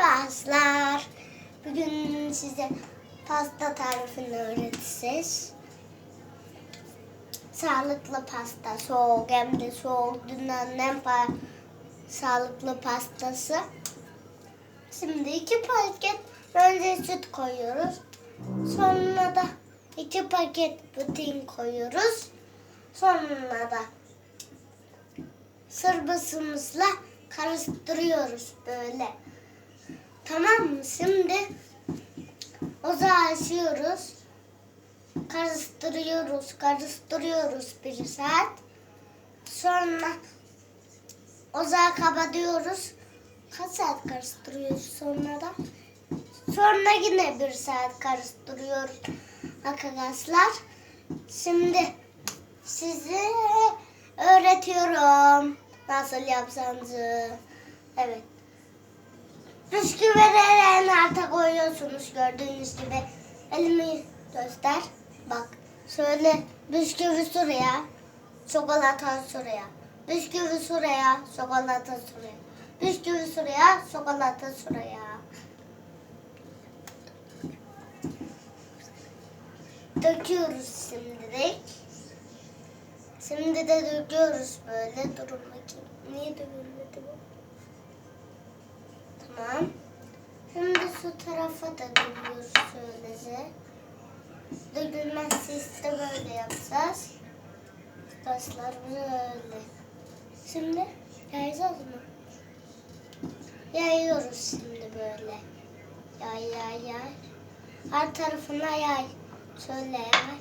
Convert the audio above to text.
Merhaba Bugün size pasta tarifini öğreteceğiz. Sağlıklı pasta, soğuk hem de soğuk dünyanın en sağlıklı pastası. Şimdi iki paket önce süt koyuyoruz. Sonra da iki paket pudding koyuyoruz. Sonra da sırbısımızla karıştırıyoruz böyle. Tamam mı? Şimdi ocağı açıyoruz. Karıştırıyoruz, karıştırıyoruz bir saat. Sonra ocağı kapatıyoruz. Kaç saat karıştırıyoruz sonra da? Sonra yine bir saat karıştırıyoruz arkadaşlar. Şimdi size öğretiyorum nasıl yapsanızı. Evet. Bisküvileri en alta koyuyorsunuz gördüğünüz gibi. Elimi göster. Bak. Şöyle bisküvi şuraya. Çikolata şuraya. Bisküvi şuraya. Çikolata şuraya. Bisküvi şuraya. Çikolata şuraya. Döküyoruz şimdilik. Şimdi de döküyoruz böyle. Durun bakayım. Niye dökülmedi bu? Tamam. Şimdi şu tarafa da döküyoruz şöylece. Dökülmezse işte böyle yapacağız. Arkadaşlar böyle. Şimdi yayacağız mı? Yayıyoruz şimdi böyle. Yay yay yay. Her tarafına yay. Şöyle yay.